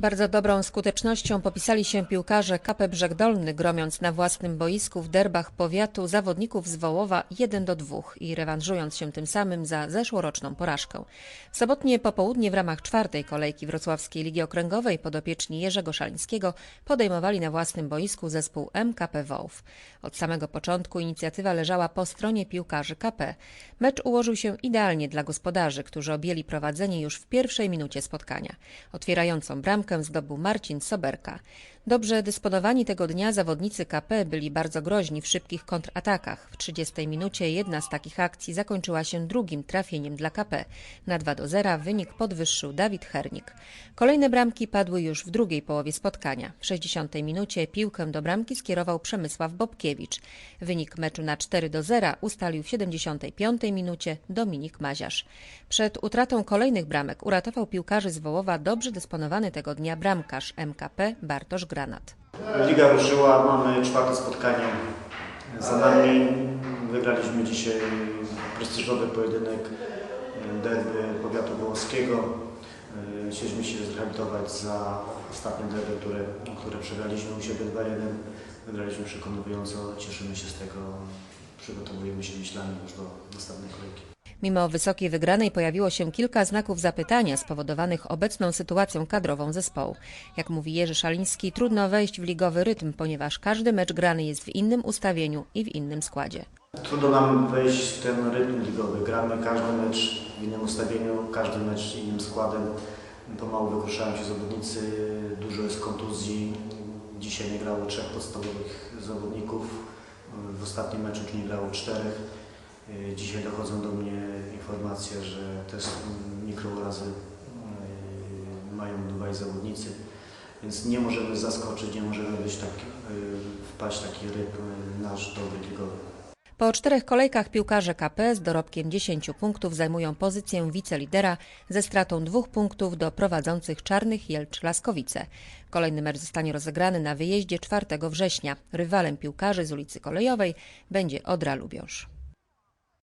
Bardzo dobrą skutecznością popisali się piłkarze KP Brzeg Dolny, gromiąc na własnym boisku w derbach powiatu zawodników z Wołowa 1 do 2 i rewanżując się tym samym za zeszłoroczną porażkę. W sobotnie popołudnie w ramach czwartej kolejki Wrocławskiej Ligi Okręgowej podopieczni Jerzego Szalińskiego podejmowali na własnym boisku zespół MKP Wołów. Od samego początku inicjatywa leżała po stronie piłkarzy KP. Mecz ułożył się idealnie dla gospodarzy, którzy objęli prowadzenie już w pierwszej minucie spotkania. Otwierającą bramkę zdobył Marcin Soberka. Dobrze dysponowani tego dnia zawodnicy KP byli bardzo groźni w szybkich kontratakach. W 30 minucie jedna z takich akcji zakończyła się drugim trafieniem dla KP. Na 2 do 0 wynik podwyższył Dawid Hernik. Kolejne bramki padły już w drugiej połowie spotkania. W 60 minucie piłkę do bramki skierował Przemysław Bobkiewicz. Wynik meczu na 4 do 0 ustalił w 75 minucie Dominik Maziarz. Przed utratą kolejnych bramek uratował piłkarzy z Wołowa dobrze dysponowany tego dnia bramkarz MKP Bartosz Granat. Liga ruszyła, mamy czwarte spotkanie za nami. Wygraliśmy dzisiaj prestiżowy pojedynek derby powiatu wołoskiego. E, Chcieliśmy się zrehabilitować za ostatnie derby, które, które przegraliśmy u siebie 2-1. Wygraliśmy przekonująco, cieszymy się z tego. Przygotowujemy się myślami już do następnej kolejki. Mimo wysokiej wygranej pojawiło się kilka znaków zapytania spowodowanych obecną sytuacją kadrową zespołu. Jak mówi Jerzy Szaliński, trudno wejść w ligowy rytm, ponieważ każdy mecz grany jest w innym ustawieniu i w innym składzie. Trudno nam wejść w ten rytm ligowy. Gramy każdy mecz w innym ustawieniu, każdy mecz innym składem. Pomału wykruszają się zawodnicy, dużo jest kontuzji. Dzisiaj nie grało trzech podstawowych zawodników. W ostatnim meczu nie grało czterech. Dzisiaj dochodzą do mnie informacje, że też mikrourazy yy, mają dwaj zawodnicy. Więc nie możemy zaskoczyć, nie możemy być tak, yy, wpaść taki rytm nasz dobry ligowy. Po czterech kolejkach piłkarze KP z dorobkiem 10 punktów zajmują pozycję wicelidera ze stratą dwóch punktów do prowadzących Czarnych Jelcz Laskowice. Kolejny mecz zostanie rozegrany na wyjeździe 4 września. Rywalem piłkarzy z ulicy Kolejowej będzie Odra Lubiąż.